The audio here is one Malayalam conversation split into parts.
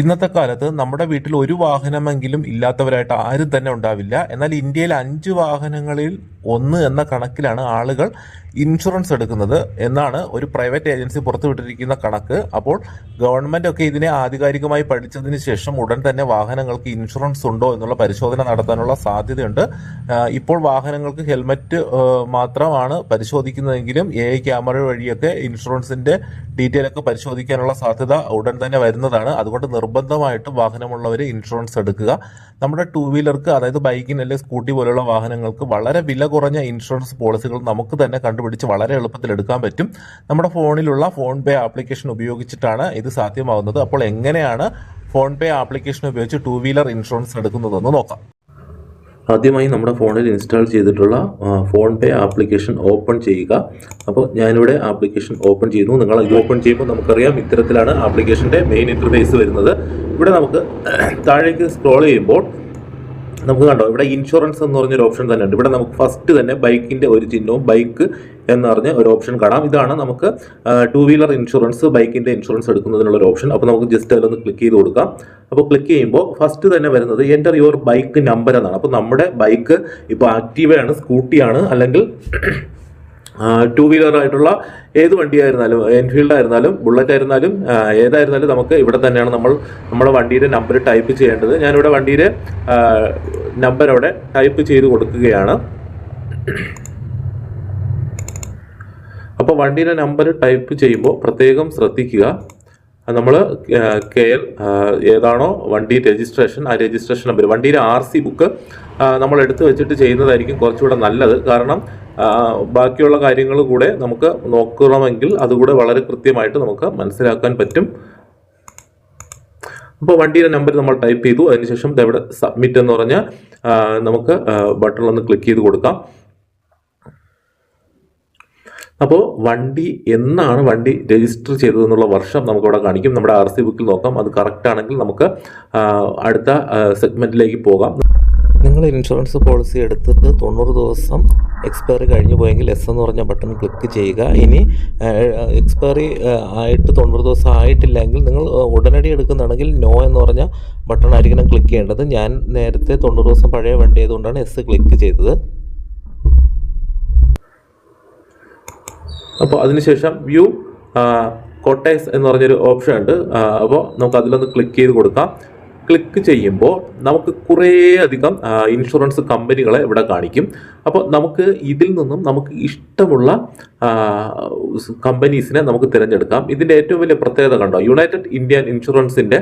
ഇന്നത്തെ കാലത്ത് നമ്മുടെ വീട്ടിൽ ഒരു വാഹനമെങ്കിലും ഇല്ലാത്തവരായിട്ട് ആരും തന്നെ ഉണ്ടാവില്ല. എന്നാൽ ഇന്ത്യയിൽ അഞ്ച് വാഹനങ്ങളിൽ ഒന്ന് എന്ന കണക്കിലാണ് ആളുകൾ ഇൻഷുറൻസ് എടുക്കുന്നത് എന്നാണ് ഒരു പ്രൈവറ്റ് ഏജൻസി പുറത്തുവിട്ടിരിക്കുന്ന കണക്ക്. അപ്പോൾ ഗവൺമെന്റ് ഒക്കെ ഇതിനെ ആധികാരികമായി പഠിച്ചതിന് ശേഷം ഉടൻ തന്നെ വാഹനങ്ങൾക്ക് ഇൻഷുറൻസ് ഉണ്ടോ എന്നുള്ള പരിശോധന നടത്താനുള്ള സാധ്യതയുണ്ട്. ഇപ്പോൾ വാഹനങ്ങൾക്ക് ഹെൽമറ്റ് മാത്രമാണ് പരിശോധിക്കുന്നതെങ്കിലും എ ഐ ക്യാമറ വഴിയൊക്കെ ഇൻഷുറൻസിന്റെ ഡീറ്റെയിൽ ഒക്കെ പരിശോധിക്കാനുള്ള സാധ്യത ഉടൻ തന്നെ വരുന്നതാണ്. അതുകൊണ്ട് നിർബന്ധമായിട്ടും വാഹനമുള്ളവർ ഇൻഷുറൻസ് എടുക്കുക. നമ്മുടെ ടൂ വീലർക്ക് അതായത് ബൈക്കിന് അല്ലെങ്കിൽ സ്കൂട്ടി പോലുള്ള വാഹനങ്ങൾക്ക് വളരെ വില കുറഞ്ഞ ഇൻഷുറൻസ് പോളിസികൾ നമുക്ക് തന്നെ കണ്ടുപിടിച്ച് വളരെ എളുപ്പത്തിൽ എടുക്കാൻ പറ്റും. നമ്മുടെ ഫോണിലുള്ള ഫോൺ പേ ആപ്ലിക്കേഷൻ ഉപയോഗിച്ചിട്ടാണ് ഇത് സാധ്യമാവുന്നത്. അപ്പോൾ എങ്ങനെയാണ് ഫോൺ പേ ആപ്ലിക്കേഷൻ ഉപയോഗിച്ച് ടൂ വീലർ ഇൻഷുറൻസ് എടുക്കുന്നതെന്ന് നോക്കാം. ആദ്യമായി നമ്മുടെ ഫോണിൽ ഇൻസ്റ്റാൾ ചെയ്തിട്ടുള്ള ഫോൺ പേ ആപ്ലിക്കേഷൻ ഓപ്പൺ ചെയ്യുക. അപ്പോൾ ഞാനിവിടെ ആപ്ലിക്കേഷൻ ഓപ്പൺ ചെയ്യുന്നു. നിങ്ങൾ ഇത് ഓപ്പൺ ചെയ്യുമ്പോൾ നമുക്കറിയാം ഇത്തരത്തിലാണ് ആപ്ലിക്കേഷന്റെ മെയിൻ ഇന്റർഫേസ് വരുന്നത്. ഇവിടെ നമുക്ക് താഴേക്ക് സ്ക്രോൾ ചെയ്യുമ്പോൾ നമുക്ക് കണ്ടോ ഇവിടെ ഇൻഷുറൻസ് എന്ന് പറഞ്ഞൊരു ഓപ്ഷൻ തന്നെ ഉണ്ട്. ഇവിടെ നമുക്ക് ഫസ്റ്റ് തന്നെ ബൈക്കിന്റെ ഒരു ചിഹ്നവും ബൈക്ക് എന്ന് പറഞ്ഞ ഒരു ഓപ്ഷൻ കാണാം. ഇതാണ് നമുക്ക് ടു വീലർ ഇൻഷുറൻസ് ബൈക്കിന്റെ ഇൻഷുറൻസ് എടുക്കുന്നതിനുള്ള ഒരു ഓപ്ഷൻ അപ്പോൾ നമുക്ക് ജസ്റ്റ് അതിലൊന്ന് ക്ലിക്ക് ചെയ്ത് കൊടുക്കാം. അപ്പോൾ ക്ലിക്ക് ചെയ്യുമ്പോൾ ഫസ്റ്റ് തന്നെ വരുന്നത് എന്റർ യുവർ ബൈക്ക് നമ്പർ എന്നാണ്. അപ്പോൾ നമ്മുടെ ബൈക്ക് ഇപ്പോൾ ആക്റ്റീവയാണ് സ്കൂട്ടിയാണ് അല്ലെങ്കിൽ ടൂ വീലർ ആയിട്ടുള്ള ഏത് വണ്ടിയായിരുന്നാലും എൻഫീൽഡ് ആയിരുന്നാലും ബുള്ളറ്റ് ആയിരുന്നാലും ഏതായിരുന്നാലും നമുക്ക് ഇവിടെ തന്നെയാണ് നമ്മൾ നമ്മുടെ വണ്ടിയുടെ നമ്പർ ടൈപ്പ് ചെയ്യേണ്ടത്. ഞാനിവിടെ വണ്ടിയുടെ നമ്പർ അവിടെ ടൈപ്പ് ചെയ്ത് കൊടുക്കുകയാണ്. അപ്പോൾ വണ്ടിയുടെ നമ്പർ ടൈപ്പ് ചെയ്യുമ്പോൾ പ്രത്യേകം ശ്രദ്ധിക്കുക. നമ്മൾ കെ ഏതാണോ വണ്ടി രജിസ്ട്രേഷൻ ആ രജിസ്ട്രേഷൻ നമ്പർ വണ്ടിയുടെ ആർ സി ബുക്ക് നമ്മൾ എടുത്തു വെച്ചിട്ട് ചെയ്യുന്നതായിരിക്കും കുറച്ചുകൂടെ നല്ലത്. കാരണം ബാക്കിയുള്ള കാര്യങ്ങൾ കൂടെ നമുക്ക് നോക്കണമെങ്കിൽ അതുകൂടെ വളരെ കൃത്യമായിട്ട് നമുക്ക് മനസ്സിലാക്കാൻ പറ്റും. അപ്പോൾ വണ്ടിയുടെ നമ്പർ നമ്മൾ ടൈപ്പ് ചെയ്തു. അതിനുശേഷം ഇവിടെ സബ്മിറ്റ് എന്ന് പറഞ്ഞ നമുക്ക് ബട്ടൺ ഒന്ന് ക്ലിക്ക് ചെയ്ത് കൊടുക്കാം. അപ്പോൾ വണ്ടി എന്നാണ് വണ്ടി രജിസ്റ്റർ ചെയ്തതെന്നുള്ള വർഷം നമുക്കവിടെ കാണിക്കും. നമ്മുടെ ആർ സി ബുക്കിൽ നോക്കാം. അത് കറക്റ്റ് ആണെങ്കിൽ നമുക്ക് അടുത്ത സെഗ്മെന്റിലേക്ക് പോകാം. നിങ്ങൾ ഇൻഷുറൻസ് പോളിസി എടുത്തിട്ട് തൊണ്ണൂറ് ദിവസം എക്സ്പയറി കഴിഞ്ഞു പോയെങ്കിൽ എസ് എന്ന് പറഞ്ഞ ബട്ടൺ ക്ലിക്ക് ചെയ്യുക. ഇനി എക്സ്പയറി ആയിട്ട് തൊണ്ണൂറ് ദിവസം ആയിട്ടില്ലെങ്കിൽ നിങ്ങൾ ഉടനടി എടുക്കുന്നുണ്ടെങ്കിൽ നോ എന്ന് പറഞ്ഞ ബട്ടൺ ആയിരിക്കണം ക്ലിക്ക് ചെയ്യേണ്ടത്. ഞാൻ നേരത്തെ തൊണ്ണൂറ് ദിവസം പഴയ വണ്ടി ആയതുകൊണ്ടാണ് എസ് ക്ലിക്ക് ചെയ്തത്. അപ്പോൾ അതിനുശേഷം വ്യൂ കോട്ടേഴ്സ് എന്ന് പറഞ്ഞൊരു ഓപ്ഷൻ ഉണ്ട്. അപ്പോൾ നമുക്ക് അതിലൊന്ന് ക്ലിക്ക് ചെയ്ത് കൊടുക്കാം. ക്ലിക്ക് ചെയ്യുമ്പോൾ നമുക്ക് കുറേ അധികം ഇൻഷുറൻസ് കമ്പനികളെ ഇവിടെ കാണിക്കും. അപ്പോൾ നമുക്ക് ഇതിൽ നിന്നും നമുക്ക് ഇഷ്ടമുള്ള കമ്പനീസിനെ നമുക്ക് തിരഞ്ഞെടുക്കാം. ഇതിന്റെ ഏറ്റവും വലിയ പ്രത്യേകത കണ്ടോ? യുണൈറ്റഡ് ഇന്ത്യൻ ഇൻഷുറൻസിന്റെ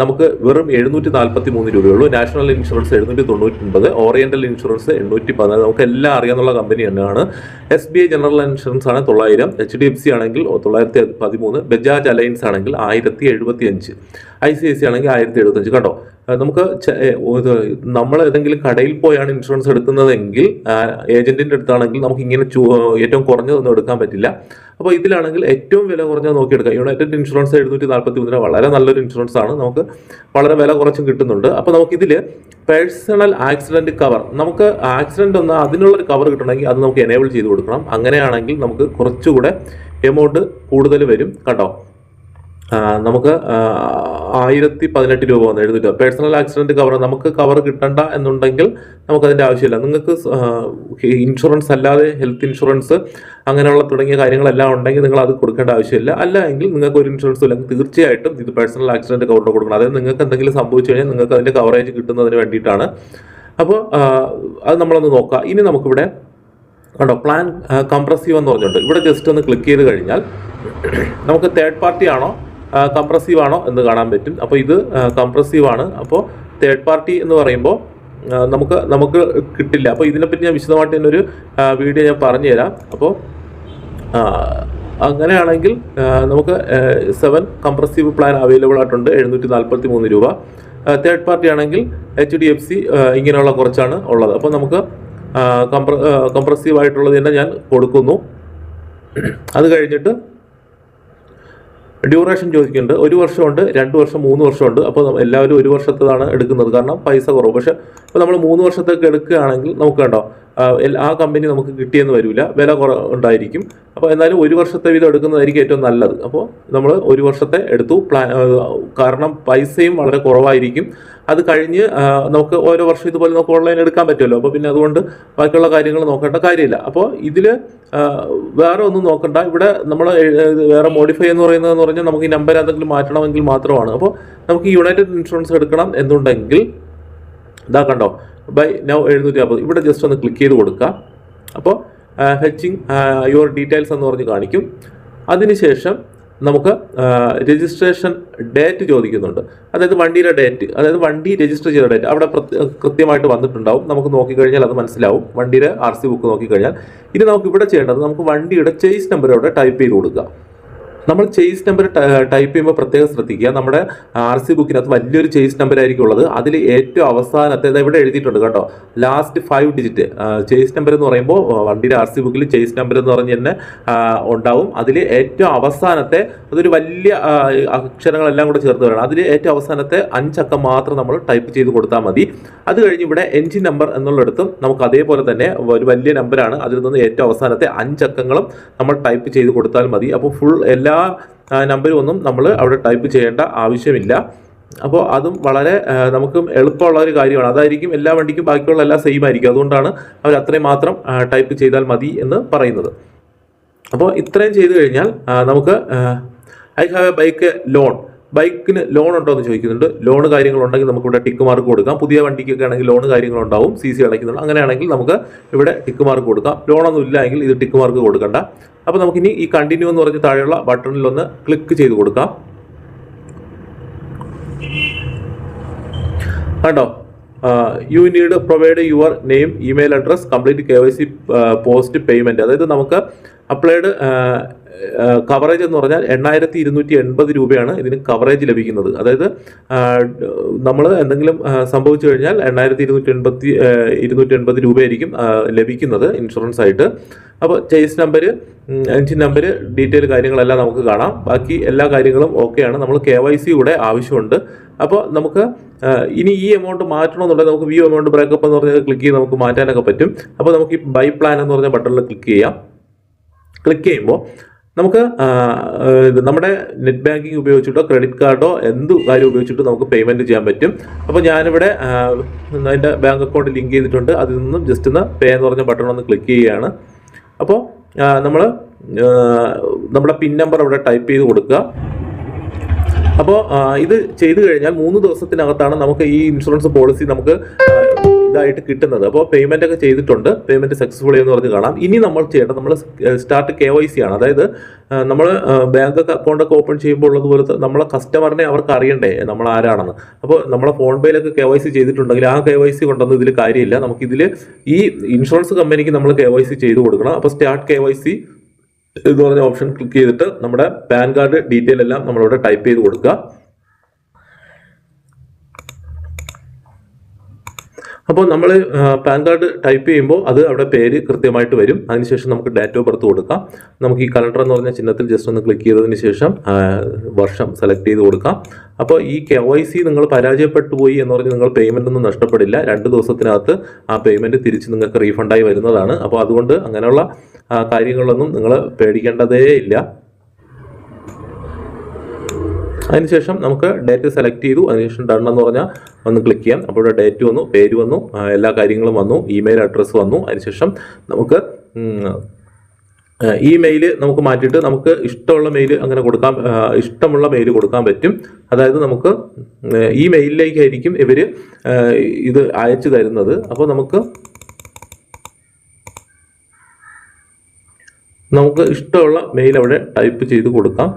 നമുക്ക് വെറും എഴുന്നൂറ്റി നാൽപ്പത്തി മൂന്ന് രൂപയുള്ളൂ. നാഷണൽ ഇൻഷുറൻസ് എഴുന്നൂറ്റി തൊണ്ണൂറ്റി ഒൻപത് ഓറിയന്റൽ ഇൻഷുറൻസ് എണ്ണൂറ്റി പതിനാല് നമുക്ക് എല്ലാം അറിയാവുന്ന കമ്പനി തന്നെയാണ്. S B I general insurance ആണ് തൊള്ളായിരം എച്ച് ഡി എഫ് സി ആണെങ്കിൽ തൊള്ളായിരത്തി പതിമൂന്ന് ബജാജ് അലയൻസ് ആണെങ്കിൽ ആയിരത്തി എഴുപത്തി അഞ്ച് ഐ സി ഐ സി ആണെങ്കിൽ ആയിരത്തി എഴുപത്തഞ്ച് കണ്ടോ? ആ, നമുക്ക് നമ്മൾ ഏതെങ്കിലും കടയിൽ പോയാണ് ഇൻഷുറൻസ് എടുക്കുന്നതെങ്കിൽ ഏജന്റിന്റെ അടുത്താണെങ്കിൽ നമുക്ക് ഇങ്ങനെ ഏറ്റവും കുറഞ്ഞതൊന്നും എടുക്കാൻ പറ്റില്ല. അപ്പോൾ ഇതിലാണെങ്കിൽ ഏറ്റവും വില കുറഞ്ഞത് നോക്കിയെടുക്കാം. യുണൈറ്റഡ് ഇൻഷുറൻസ് എഴുന്നൂറ്റി നാൽപ്പത്തി മൂന്നിന് വളരെ നല്ലൊരു ഇൻഷുറൻസ് ആണ്. നമുക്ക് വളരെ വില കുറച്ചും കിട്ടുന്നുണ്ട്. അപ്പോൾ നമുക്കിതിൽ പേഴ്സണൽ ആക്സിഡന്റ് കവർ നമുക്ക് ആക്സിഡന്റ് ഒന്ന് അതിനുള്ളൊരു കവർ കിട്ടണമെങ്കിൽ അത് നമുക്ക് എനേബിൾ ചെയ്ത് കൊടുക്കണം. അങ്ങനെയാണെങ്കിൽ നമുക്ക് കുറച്ചുകൂടെ എമൗണ്ട് കൂടുതൽ വരും. കണ്ടോ? ആ, നമുക്ക് ആയിരത്തി പതിനെട്ട് രൂപ വന്ന്. എഴുതി പേഴ്സണൽ ആക്സിഡന്റ് കവർ നമുക്ക് കവർ കിട്ടണ്ട എന്നുണ്ടെങ്കിൽ നമുക്കതിന്റെ ആവശ്യമില്ല. നിങ്ങൾക്ക് ഇൻഷുറൻസ് അല്ലാതെ ഹെൽത്ത് ഇൻഷുറൻസ് അങ്ങനെയുള്ള തുടങ്ങിയ കാര്യങ്ങളെല്ലാം ഉണ്ടെങ്കിൽ നിങ്ങൾ അത് കൊടുക്കേണ്ട ആവശ്യമില്ല. അല്ല എങ്കിൽ നിങ്ങൾക്ക് ഒരു ഇൻഷുറൻസ് ഇല്ലെങ്കിൽ തീർച്ചയായിട്ടും ഇത് പേഴ്സണൽ ആക്സിഡന്റ് കവറിന് കൊടുക്കണം. അതായത് നിങ്ങൾക്ക് എന്തെങ്കിലും സംഭവിച്ചു കഴിഞ്ഞാൽ നിങ്ങൾക്ക് അതിന്റെ കവറേജ് കിട്ടുന്നതിന് വേണ്ടിയിട്ടാണ്. അപ്പോൾ അത് നമ്മളൊന്ന് നോക്കാം. ഇനി നമുക്കിവിടെ കണ്ടോ പ്ലാൻ കംപ്രസീവ് എന്ന് പറഞ്ഞിട്ടുണ്ട്. ഇവിടെ ജസ്റ്റ് ഒന്ന് ക്ലിക്ക് ചെയ്ത് കഴിഞ്ഞാൽ നമുക്ക് തേർഡ് പാർട്ടി ആണോ കംപ്രസീവ് ആണോ എന്ന് കാണാൻ പറ്റും. അപ്പോൾ ഇത് കംപ്രസീവ് ആണ്. അപ്പോൾ തേർഡ് പാർട്ടി എന്ന് പറയുമ്പോൾ നമുക്ക് നമുക്ക് കിട്ടില്ല. അപ്പോൾ ഇതിനെപ്പറ്റി ഞാൻ വിശദമായിട്ട് തന്നെ ഒരു വീഡിയോ ഞാൻ പറഞ്ഞു തരാം അപ്പോൾ അങ്ങനെയാണെങ്കിൽ നമുക്ക് സെവൻ കംപ്രസീവ് പ്ലാൻ അവൈലബിൾ ആയിട്ടുണ്ട്. എഴുന്നൂറ്റി നാൽപ്പത്തി മൂന്ന് രൂപ തേർഡ് പാർട്ടി ആണെങ്കിൽ എച്ച് ഡി എഫ് സി ഇങ്ങനെയുള്ള കുറച്ചാണ് ഉള്ളത്. അപ്പോൾ നമുക്ക് കംപ്ര കംപ്രസീവ് ആയിട്ടുള്ളത് തന്നെ ഞാൻ കൊടുക്കുന്നു. അത് കഴിഞ്ഞിട്ട് ഡ്യൂറേഷൻ ചോദിക്കുന്നുണ്ട് ഒരു വർഷമുണ്ട് രണ്ട് വർഷം മൂന്ന് വർഷമുണ്ട്. അപ്പോൾ എല്ലാവരും ഒരു വർഷത്തേതാണ് എടുക്കുന്നത്. കാരണം പൈസ കുറവ്. പക്ഷെ ഇപ്പോൾ നമ്മൾ മൂന്ന് വർഷത്തേക്ക് എടുക്കുകയാണെങ്കിൽ നമുക്ക് കണ്ടോ ആ, കമ്പനി നമുക്ക് കിട്ടിയെന്ന് വരില്ല വില കുറ ഉണ്ടായിരിക്കും. അപ്പോൾ എന്നാലും ഒരു വർഷത്തെ വീതം എടുക്കുന്നതായിരിക്കും ഏറ്റവും നല്ലത്. അപ്പോൾ നമ്മൾ ഒരു വർഷത്തെ എടുത്തു. കാരണം പൈസയും വളരെ കുറവായിരിക്കും. അത് കഴിഞ്ഞ് നമുക്ക് ഓരോ വർഷം ഇതുപോലെ നമുക്ക് ഓൺലൈൻ എടുക്കാൻ പറ്റുമല്ലോ. അപ്പോൾ പിന്നെ അതുകൊണ്ട് ബാക്കിയുള്ള കാര്യങ്ങൾ നോക്കേണ്ട കാര്യമില്ല. അപ്പോൾ ഇതിൽ വേറെ ഒന്നും നോക്കണ്ട. ഇവിടെ നമ്മൾ വേറെ മോഡിഫൈ എന്ന് പറയുന്നതെന്ന് പറഞ്ഞാൽ നമുക്ക് ഈ നമ്പർ എന്തെങ്കിലും മാറ്റണമെങ്കിൽ മാത്രമാണ്. അപ്പോൾ നമുക്ക് യുണൈറ്റഡ് ഇൻഷുറൻസ് എടുക്കണം എന്നുണ്ടെങ്കിൽ ഇതാ കണ്ടോ ബൈ നൗ എഴുന്നൂറ്റി അമ്പത് ഇവിടെ ജസ്റ്റ് ഒന്ന് ക്ലിക്ക് ചെയ്ത് കൊടുക്കുക അപ്പോൾ ഹെച്ചിങ് യുവർ ഡീറ്റെയിൽസ് എന്ന് പറഞ്ഞ് കാണിക്കും. അതിനുശേഷം നമുക്ക് രജിസ്ട്രേഷൻ ഡേറ്റ് ചോദിക്കുന്നുണ്ട്. അതായത് വണ്ടിയുടെ ഡേറ്റ് അതായത് വണ്ടി രജിസ്റ്റർ ചെയ്ത ഡേറ്റ് അവിടെ കൃത്യമായിട്ട് വന്നിട്ടുണ്ടാവും. നമുക്ക് നോക്കിക്കഴിഞ്ഞാൽ അത് മനസ്സിലാവും. വണ്ടിയുടെ ആർ സി ബുക്ക് നോക്കിക്കഴിഞ്ഞാൽ. ഇനി നമുക്ക് ഇവിടെ ചെയ്യേണ്ടത് നമുക്ക് വണ്ടിയുടെ ചേസ് നമ്പർ അവിടെ ടൈപ്പ് ചെയ്ത് കൊടുക്കുക. നമ്മൾ ചേസ് നമ്പർ ടൈപ്പ് ചെയ്യുമ്പോൾ പ്രത്യേകം ശ്രദ്ധിക്കുക. നമ്മുടെ ആർ സി ബുക്കിനകത്ത് വലിയൊരു ചേസ് നമ്പർ ആയിരിക്കും ഉള്ളത്. അതിൽ ഏറ്റവും അവസാനത്തെ ഇവിടെ എഴുതിയിട്ടുണ്ട് കേട്ടോ. Last five digit chassis number എന്ന് പറയുമ്പോൾ വണ്ടിയുടെ ആർ സി ബുക്കിൽ ചേസ് നമ്പർ എന്ന് പറഞ്ഞ് തന്നെ ഉണ്ടാവും. അതിൽ ഏറ്റവും അവസാനത്തെ അതൊരു വലിയ അക്ഷരങ്ങളെല്ലാം കൂടെ ചേർത്ത് വേണം അതിൽ ഏറ്റവും അവസാനത്തെ അഞ്ചക്കം മാത്രം നമ്മൾ ടൈപ്പ് ചെയ്ത് കൊടുത്താൽ മതി. അത് കഴിഞ്ഞ് ഇവിടെ എൻജിൻ നമ്പർ എന്നുള്ളിടത്തും നമുക്ക് അതേപോലെ തന്നെ ഒരു വലിയ നമ്പറാണ് അതിൽ നിന്ന് ഏറ്റവും അവസാനത്തെ അഞ്ചക്കങ്ങളും നമ്മൾ ടൈപ്പ് ചെയ്ത് കൊടുത്താൽ മതി. അപ്പോൾ ഫുൾ എല്ലാ ആ, നമ്പരും ഒന്നും നമ്മൾ അവിടെ ടൈപ്പ് ചെയ്യേണ്ട ആവശ്യമില്ല. അപ്പോൾ അതും വളരെ നമുക്ക് എളുപ്പമുള്ള ഒരു കാര്യമാണ്. അതായിരിക്കും എല്ലാ വണ്ടിക്കും ബാക്കിയുള്ള എല്ലാം സെയിം ആയിരിക്കും. അതുകൊണ്ടാണ് അവർ അത്രയും മാത്രം ടൈപ്പ് ചെയ്താൽ മതി എന്ന് പറയുന്നത്. അപ്പോൾ ഇത്രയും ചെയ്തു കഴിഞ്ഞാൽ നമുക്ക് I have a bike loan ബൈക്കിന് ലോൺ ഉണ്ടോ എന്ന് ചോദിക്കുന്നുണ്ട്. ലോൺ കാര്യങ്ങളുണ്ടെങ്കിൽ നമുക്ക് ഇവിടെ ടിക്ക് മാർക്ക് കൊടുക്കാം. പുതിയ വണ്ടിക്കൊക്കെ ആണെങ്കിൽ ലോൺ കാര്യങ്ങളുണ്ടാവും. സി സി അടയ്ക്കുന്നുണ്ട്. അങ്ങനെയാണെങ്കിൽ നമുക്ക് ഇവിടെ ടിക്ക് മാർക്ക് കൊടുക്കാം. ലോണൊന്നും ഇല്ല എങ്കിൽ ഇത് ടിക്ക് മാർക്ക് കൊടുക്കണ്ട. അപ്പോൾ നമുക്കിനി ഈ കണ്ടിന്യൂ എന്ന് പറഞ്ഞ് താഴെയുള്ള ബട്ടണിൽ ഒന്ന് ക്ലിക്ക് ചെയ്ത് കൊടുക്കാം. കണ്ടോ? You need provide your name email address complete K Y C post payment അതായത് നമുക്ക് അപ്ലൈഡ് കവറേജ് എന്ന് പറഞ്ഞാൽ എണ്ണായിരത്തി ഇരുന്നൂറ്റി എൺപത് രൂപയാണ് ഇതിന് കവറേജ് ലഭിക്കുന്നത്. അതായത് നമ്മൾ എന്തെങ്കിലും സംഭവിച്ചു കഴിഞ്ഞാൽ എണ്ണായിരത്തി ഇരുന്നൂറ്റി എൺപത്തി ഇരുന്നൂറ്റി എൺപത് രൂപയായിരിക്കും ലഭിക്കുന്നത് ഇൻഷുറൻസ് ആയിട്ട്. അപ്പോൾ chassis number engine number detail കാര്യങ്ങളെല്ലാം നമുക്ക് കാണാം. ബാക്കി എല്ലാ കാര്യങ്ങളും ഓക്കെയാണ്. നമ്മൾ കെ വൈ സി കൂടെ ആവശ്യമുണ്ട്. അപ്പോൾ നമുക്ക് ഇനി ഈ എമൗണ്ട് മാറ്റണമെന്നുണ്ടെങ്കിൽ നമുക്ക് വ്യൂ എമൗണ്ട് ബ്രേക്കപ്പ് എന്ന് പറഞ്ഞാൽ ക്ലിക്ക് ചെയ്ത് നമുക്ക് മാറ്റാനൊക്കെ പറ്റും. അപ്പോൾ നമുക്ക് ഈ ബൈ പ്ലാൻ എന്ന് പറഞ്ഞ ബട്ടണിൽ ക്ലിക്ക് ചെയ്യാം. ക്ലിക്ക് ചെയ്യുമ്പോൾ നമുക്ക് നമ്മുടെ നെറ്റ് ബാങ്കിങ് ഉപയോഗിച്ചിട്ടോ ക്രെഡിറ്റ് കാർഡോ എന്ത് കാര്യം ഉപയോഗിച്ചിട്ടോ നമുക്ക് പേയ്മെന്റ് ചെയ്യാൻ പറ്റും. അപ്പോൾ ഞാനിവിടെ എന്റെ ബാങ്ക് അക്കൗണ്ട് ലിങ്ക് ചെയ്തിട്ടുണ്ട്. അതിൽ നിന്നും ജസ്റ്റ് ഒന്ന് പേ എന്ന് പറഞ്ഞ ബട്ടൺ ഒന്ന് ക്ലിക്ക് ചെയ്യുകയാണ്. അപ്പോൾ നമ്മൾ നമ്മുടെ പിൻ നമ്പർ അവിടെ ടൈപ്പ് ചെയ്ത് കൊടുക്കുക. അപ്പോൾ ഇത് ചെയ്തു കഴിഞ്ഞാൽ മൂന്ന് ദിവസത്തിനകത്താണ് നമുക്ക് ഈ ഇൻഷുറൻസ് പോളിസി നമുക്ക് ഇതായിട്ട് കിട്ടുന്നത്. അപ്പോൾ പേയ്മെന്റ് ഒക്കെ ചെയ്തിട്ടുണ്ട്. പേയ്മെന്റ് സക്സസ്ഫുൾ എന്ന് പറഞ്ഞ് കാണാം. ഇനി നമ്മൾ ചെയ്യേണ്ടത് നമ്മൾ സ്റ്റാർട്ട് കെ വൈ സി ആണ്. അതായത് നമ്മൾ ബാങ്ക് അക്കൗണ്ട് ഒക്കെ ഓപ്പൺ ചെയ്യുമ്പോൾ ഉള്ളതുപോലെ നമ്മളെ കസ്റ്റമറിനെ അവർക്ക് അറിയണ്ടേ നമ്മൾ ആരാണെന്ന്. അപ്പോൾ നമ്മളെ ഫോൺ പേയിലൊക്കെ കെ വൈ സി ചെയ്തിട്ടുണ്ടെങ്കിൽ ആ കെ വൈ സി കൊണ്ടൊന്നും ഇതിൽ കാര്യമില്ല. നമുക്കിതിൽ ഈ ഇൻഷുറൻസ് കമ്പനിക്ക് നമ്മൾ കെ വൈ സി ചെയ്ത് കൊടുക്കണം. അപ്പോൾ സ്റ്റാർട്ട് കെ വൈ സി എന്ന് പറഞ്ഞ ഓപ്ഷൻ ക്ലിക്ക് ചെയ്തിട്ട് നമ്മുടെ പാൻ കാർഡ് ഡീറ്റെയിൽ എല്ലാം നമ്മളിവിടെ ടൈപ്പ് ചെയ്ത് കൊടുക്കുക. അപ്പോൾ നമ്മൾ പാൻ കാർഡ് ടൈപ്പ് ചെയ്യുമ്പോൾ അത് അവിടെ പേര് കൃത്യമായിട്ട് വരും. അതിനുശേഷം നമുക്ക് ഡേറ്റ് ഓഫ് ബർത്ത് കൊടുക്കാം. നമുക്ക് ഈ കലണ്ടർ എന്ന് പറഞ്ഞ ചിഹ്നത്തിൽ ജസ്റ്റ് ഒന്ന് ക്ലിക്ക് ചെയ്തതിന് ശേഷം വർഷം സെലക്ട് ചെയ്ത് കൊടുക്കാം. അപ്പോൾ ഈ കെ വൈ സി നിങ്ങൾ പരാജയപ്പെട്ടു പോയി എന്ന് പറഞ്ഞ് നിങ്ങൾ പേയ്മെന്റ് ഒന്നും നഷ്ടപ്പെടില്ല. രണ്ട് ദിവസത്തിനകത്ത് ആ പേയ്മെന്റ് തിരിച്ച് നിങ്ങൾക്ക് റീഫണ്ടായി വരുന്നതാണ്. അപ്പോൾ അതുകൊണ്ട് അങ്ങനെയുള്ള കാര്യങ്ങളൊന്നും നിങ്ങൾ പേടിക്കേണ്ടതേ ഇല്ല അതിനുശേഷം നമുക്ക് ഡേറ്റ് സെലക്ട് ചെയ്തു. അതിനുശേഷം ഡൺ എന്ന് പറഞ്ഞാൽ ഒന്ന് ക്ലിക്ക് ചെയ്യാം. അപ്പോൾ ഇവിടെ ഡേറ്റ് വന്നു പേര് വന്നു എല്ലാ കാര്യങ്ങളും വന്നു ഇമെയിൽ അഡ്രസ്സ് വന്നു. അതിനുശേഷം നമുക്ക് ഈ മെയിൽ നമുക്ക് മാറ്റിയിട്ട് നമുക്ക് ഇഷ്ടമുള്ള മെയിൽ അങ്ങനെ കൊടുക്കാൻ ഇഷ്ടമുള്ള മെയിൽ കൊടുക്കാൻ പറ്റും. അതായത് നമുക്ക് ഈ മെയിലിലേക്കായിരിക്കും ഇവർ ഇത് അയച്ചു തരുന്നത്. അപ്പോൾ നമുക്ക് നമുക്ക് ഇഷ്ടമുള്ള മെയിൽ അവിടെ ടൈപ്പ് ചെയ്ത് കൊടുക്കാം.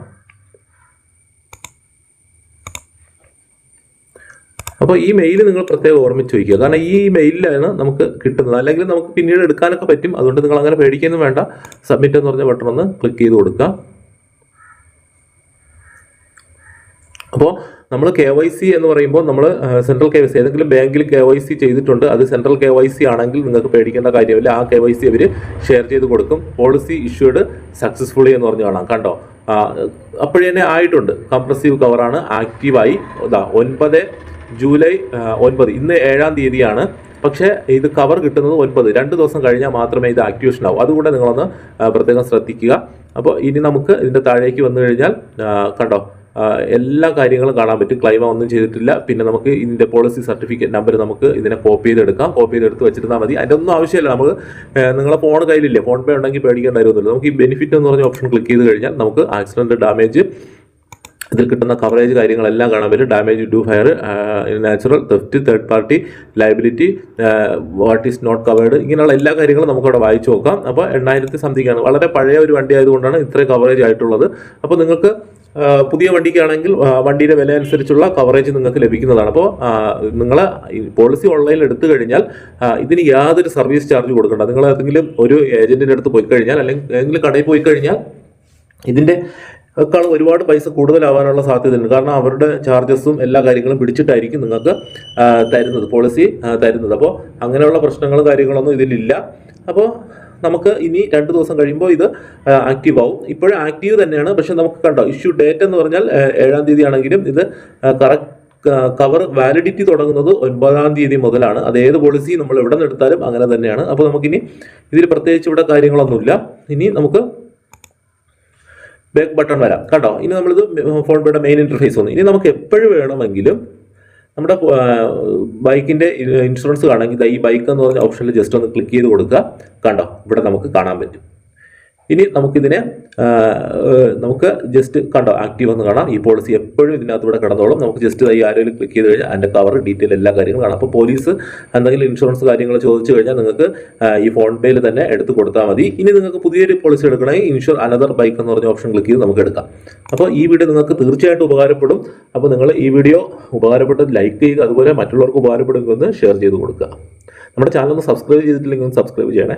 അപ്പോൾ ഈ മെയിൽ നിങ്ങൾ പ്രത്യേകം ഓർമ്മിച്ച് വയ്ക്കുക. കാരണം ഈ മെയിലാണ് നമുക്ക് കിട്ടുന്നത്. അല്ലെങ്കിൽ നമുക്ക് പിന്നീട് എടുക്കാനൊക്കെ പറ്റും. അതുകൊണ്ട് നിങ്ങൾ അങ്ങനെ പേടിക്കൊന്നും വേണ്ട. സബ്മിറ്റ് എന്ന് പറഞ്ഞ ബട്ടൺ ഒന്ന് ക്ലിക്ക് ചെയ്ത് കൊടുക്കുക. അപ്പോൾ നമ്മൾ കെ വൈ സി എന്ന് പറയുമ്പോൾ നമ്മൾ സെൻട്രൽ കെ വൈ സി ഏതെങ്കിലും ബാങ്കിൽ കെ വൈ സി ചെയ്തിട്ടുണ്ട്. അത് സെൻട്രൽ കെ വൈ സി ആണെങ്കിൽ നിങ്ങൾക്ക് പേടിക്കേണ്ട കാര്യമില്ല. ആ കെ വൈ സി അവർ ഷെയർ ചെയ്ത് കൊടുക്കും. പോളിസി ഇഷ്യൂഡ് സക്സസ്ഫുള്ളി എന്ന് പറഞ്ഞ് കാണാം. കണ്ടോ? അപ്പോഴേ തന്നെ ആയിട്ടുണ്ട്. കംപ്രസീവ് കവറാണ് ആക്റ്റീവായി ഇതാ ഒൻപത് ജൂലൈ ഒൻപത്. ഇന്ന് ഏഴാം തീയതിയാണ്. പക്ഷേ ഇത് കവർ കിട്ടുന്നത് ഒൻപത്. രണ്ട് ദിവസം കഴിഞ്ഞാൽ മാത്രമേ ഇത് ആക്ടിവേഷൻ ആവും. അതുകൂടെ നിങ്ങളൊന്ന് പ്രത്യേകം ശ്രദ്ധിക്കുക. അപ്പോൾ ഇനി നമുക്ക് ഇതിന്റെ താഴേക്ക് വന്നു കഴിഞ്ഞാൽ കണ്ടോ എല്ലാ കാര്യങ്ങളും കാണാൻ പറ്റും. ക്ലൈമ ഒന്നും ചെയ്തിട്ടില്ല. പിന്നെ നമുക്ക് ഇതിന്റെ പോളിസി സർട്ടിഫിക്കറ്റ് നമ്പർ നമുക്ക് ഇതിനെ കോപ്പി ചെയ്തെടുക്കാം. കോപ്പി ചെയ്തെടുത്ത് വെച്ചിരുന്നാൽ മതി. അതിന്റെ ഒന്നും ആവശ്യമില്ല. നമുക്ക് നിങ്ങളെ ഫോൺ കയ്യിലില്ല? ഫോൺ പേ ഉണ്ടെങ്കിൽ പേടിക്കേണ്ട കാര്യമൊന്നുമില്ല. നമുക്ക് ഈ ബെനിഫിറ്റ് എന്ന് പറഞ്ഞ ഓപ്ഷൻ ക്ലിക്ക് ചെയ്ത് കഴിഞ്ഞാൽ നമുക്ക് ആക്സിഡന്റ് ഡാമേജ് ഇതിൽ കിട്ടുന്ന കവറേജ് കാര്യങ്ങളെല്ലാം കാണാൻ പറ്റും. Damage due fire natural theft third party liability what is not covered ഇങ്ങനെയുള്ള എല്ലാ കാര്യങ്ങളും നമുക്കവിടെ വായിച്ചു നോക്കാം. അപ്പോൾ എണ്ണായിരത്തി സംതിങ് ആണ്. വളരെ പഴയ ഒരു വണ്ടി ആയതുകൊണ്ടാണ് ഇത്രയും കവറേജ് ആയിട്ടുള്ളത്. അപ്പോൾ നിങ്ങൾക്ക് പുതിയ വണ്ടിക്കാണെങ്കിൽ വണ്ടിയുടെ വില അനുസരിച്ചുള്ള കവറേജ് നിങ്ങൾക്ക് ലഭിക്കുന്നതാണ്. അപ്പോൾ നിങ്ങൾ പോളിസി ഓൺലൈനിൽ എടുത്തു കഴിഞ്ഞാൽ ഇതിന് യാതൊരു സർവീസ് ചാർജ് കൊടുക്കേണ്ട. നിങ്ങൾ ഏതെങ്കിലും ഒരു ഏജന്റിന്റെ അടുത്ത് പോയി കഴിഞ്ഞാൽ അല്ലെങ്കിൽ ഏതെങ്കിലും കടയിൽ പോയി കഴിഞ്ഞാൽ ഇതിന്റെ ക്കാൾ ഒരുപാട് പൈസ കൂടുതലാവാനുള്ള സാധ്യതയുണ്ട്. കാരണം അവരുടെ ചാർജസും എല്ലാ കാര്യങ്ങളും പിടിച്ചിട്ടായിരിക്കും നിങ്ങൾക്ക് തരുന്നത് പോളിസി തരുന്നത്. അപ്പോൾ അങ്ങനെയുള്ള പ്രശ്നങ്ങളും കാര്യങ്ങളൊന്നും ഇതിലില്ല. അപ്പോൾ നമുക്ക് ഇനി രണ്ട് ദിവസം കഴിയുമ്പോൾ ഇത് ആക്റ്റീവ് ആവും. ഇപ്പോഴും ആക്റ്റീവ് തന്നെയാണ്. പക്ഷെ നമുക്ക് കണ്ടോ ഇഷ്യൂ ഡേറ്റ് എന്ന് പറഞ്ഞാൽ ഏഴാം തീയതി ആണെങ്കിലും ഇത് കറക്റ്റ് കവർ വാലിഡിറ്റി തുടങ്ങുന്നത് ഒൻപതാം തീയതി മുതലാണ്. അത് ഏത് പോളിസി നമ്മൾ എവിടെ നിന്ന് എടുത്താലും അങ്ങനെ തന്നെയാണ്. അപ്പോൾ നമുക്കിനി ഇതിൽ പ്രത്യേകിച്ച് ഇവിടെ കാര്യങ്ങളൊന്നുമില്ല. ഇനി നമുക്ക് ബാക്ക് ബട്ടൺ വരാം. കണ്ടോ? ഇനി നമ്മളിത് ഫോൺ പേയുടെ മെയിൻ ഇന്റർഫേസ് വന്നു. ഇനി നമുക്ക് എപ്പോഴും വേണമെങ്കിലും നമ്മുടെ ബൈക്കിന്റെ ഇൻഷുറൻസ് കാണാമെങ്കിൽ ഈ ബൈക്ക് എന്ന് പറഞ്ഞ ഓപ്ഷനിൽ ജസ്റ്റ് ഒന്ന് ക്ലിക്ക് ചെയ്ത് കൊടുക്കുക. കണ്ടോ? ഇവിടെ നമുക്ക് കാണാൻ പറ്റും. ഇനി നമുക്കിതിനെ നമുക്ക് ജസ്റ്റ് കണ്ടോ ആക്റ്റീവ് എന്ന് കാണാം. ഈ പോളിസി എപ്പോഴും ഇതിനകത്തൂടെ കിടന്നോളും. നമുക്ക് ജസ്റ്റ് ഈ ആരെങ്കിലും ക്ലിക്ക് ചെയ്ത് കഴിഞ്ഞാൽ അതിന്റെ കവർ ഡീറ്റെയിൽ എല്ലാ കാര്യങ്ങളും കാണാം. അപ്പോൾ പോലീസ് എന്തെങ്കിലും ഇൻഷുറൻസ് കാര്യങ്ങൾ ചോദിച്ചു കഴിഞ്ഞാൽ നിങ്ങൾക്ക് ഈ ഫോൺ പേയിൽ തന്നെ എടുത്ത് കൊടുത്താൽ മതി. ഇനി നിങ്ങൾക്ക് പുതിയൊരു പോളിസി എടുക്കണമെങ്കിൽ ഇൻഷുർ അനദർ ബൈക്ക് എന്ന് പറഞ്ഞ ഓപ്ഷൻ ക്ലിക്ക് ചെയ്ത് നമുക്ക് എടുക്കാം. അപ്പോൾ ഈ വീഡിയോ നിങ്ങൾക്ക് തീർച്ചയായിട്ടും ഉപകാരപ്പെടും. അപ്പോൾ നിങ്ങൾ ഈ വീഡിയോ ഉപകാരപ്പെട്ടത് ലൈക്ക് ചെയ്യുക അതുപോലെ മറ്റുള്ളവർക്ക് ഉപകാരപ്പെടുമെന്ന് ഷെയർ ചെയ്ത് കൊടുക്കുക. നമ്മുടെ ചാനൽ ഒന്ന് സബ്സ്ക്രൈബ് ചെയ്തിട്ടില്ലെങ്കിൽ ഒന്ന് സബ്സ്ക്രൈബ് ചെയ്യണേ.